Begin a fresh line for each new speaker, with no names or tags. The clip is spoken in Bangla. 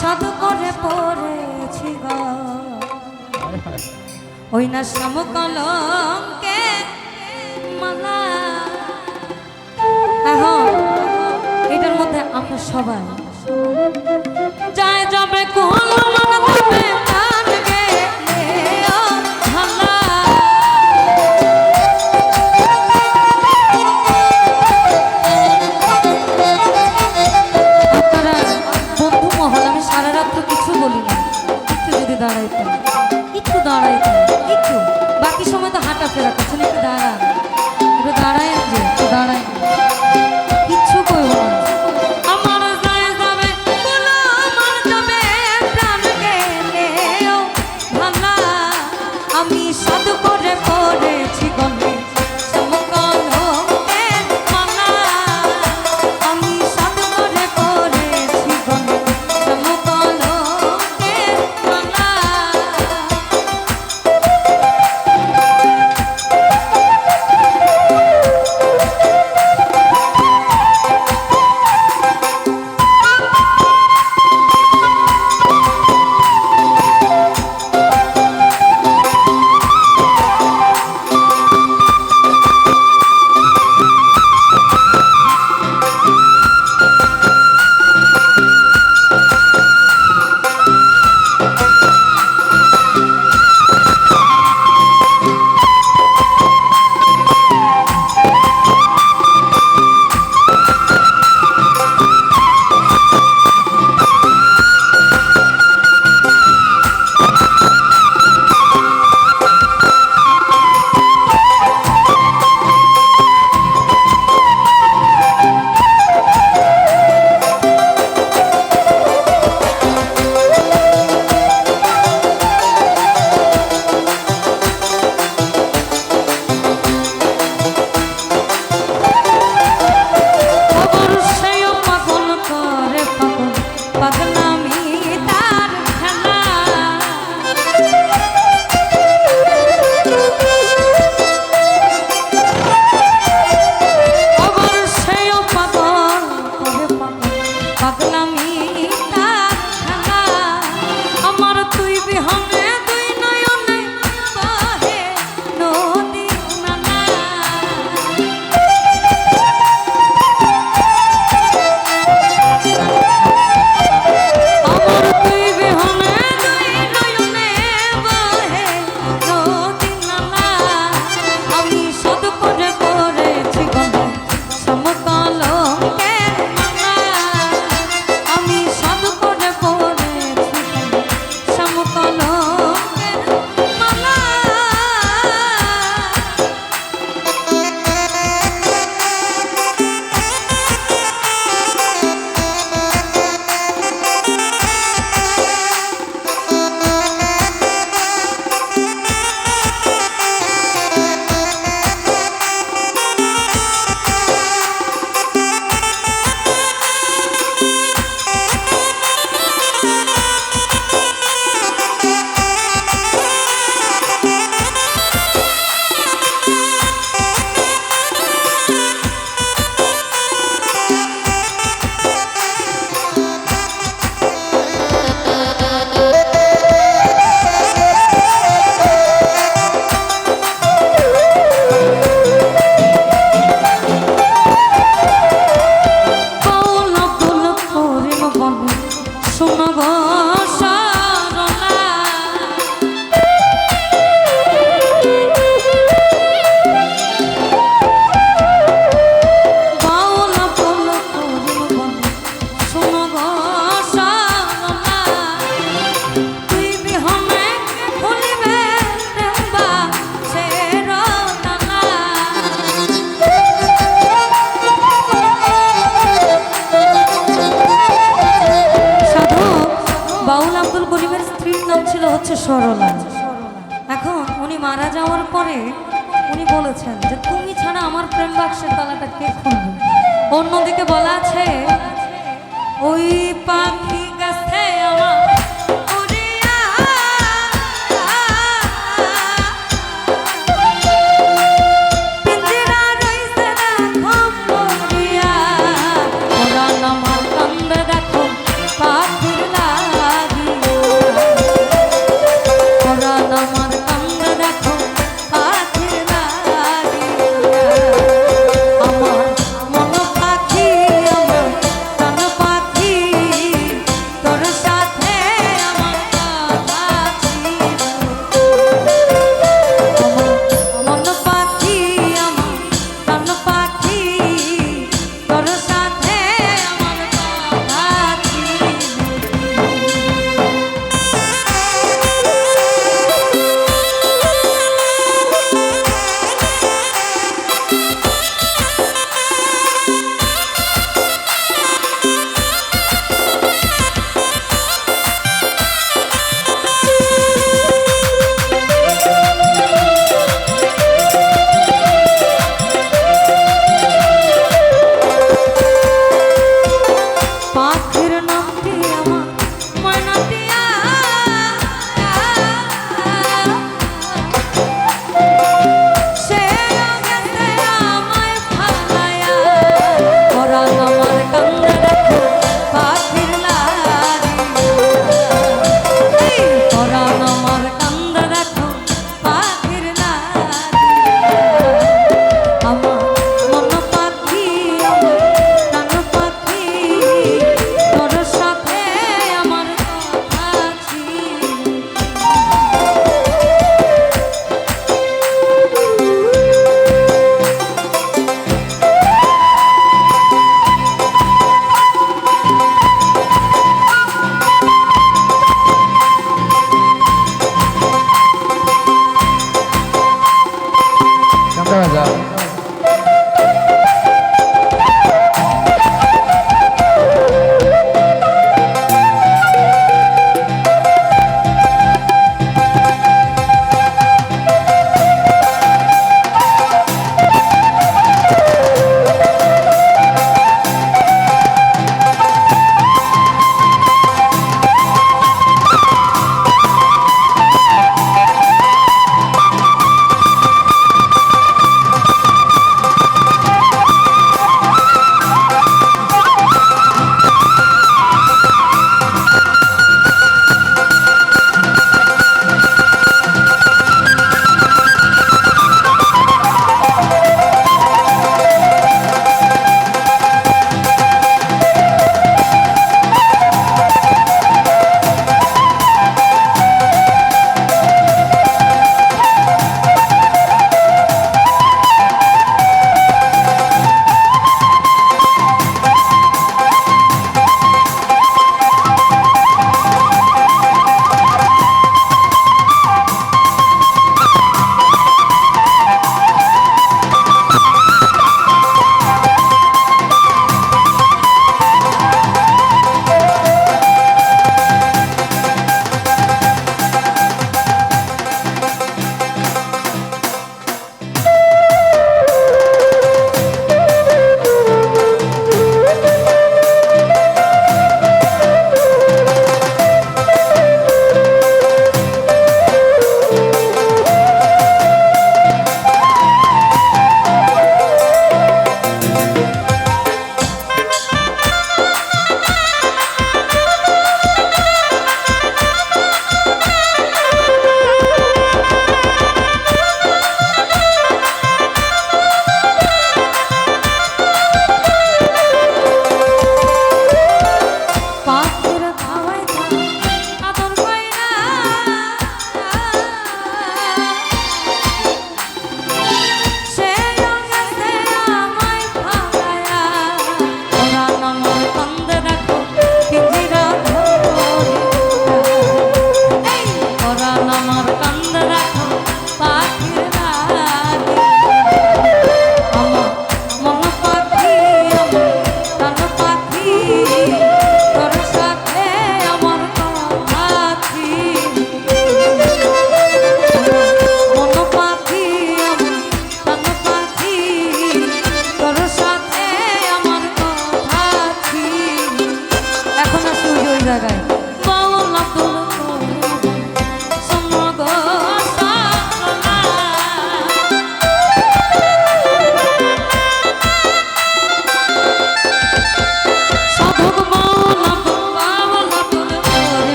সাধু করে পড়েছি গ। ওই না সমকলঙ্কে মালা। এখন এটার মধ্যে আমরা সবাই যায় যাবে কোন সরলা। এখন উনি মারা যাওয়ার পরে উনি বলেছেন যে, তুমি ছাড়া আমার প্রেম বাক্সের তালাটা কে খুলবে? অন্যদিকে বলা আছে, ওই পাখি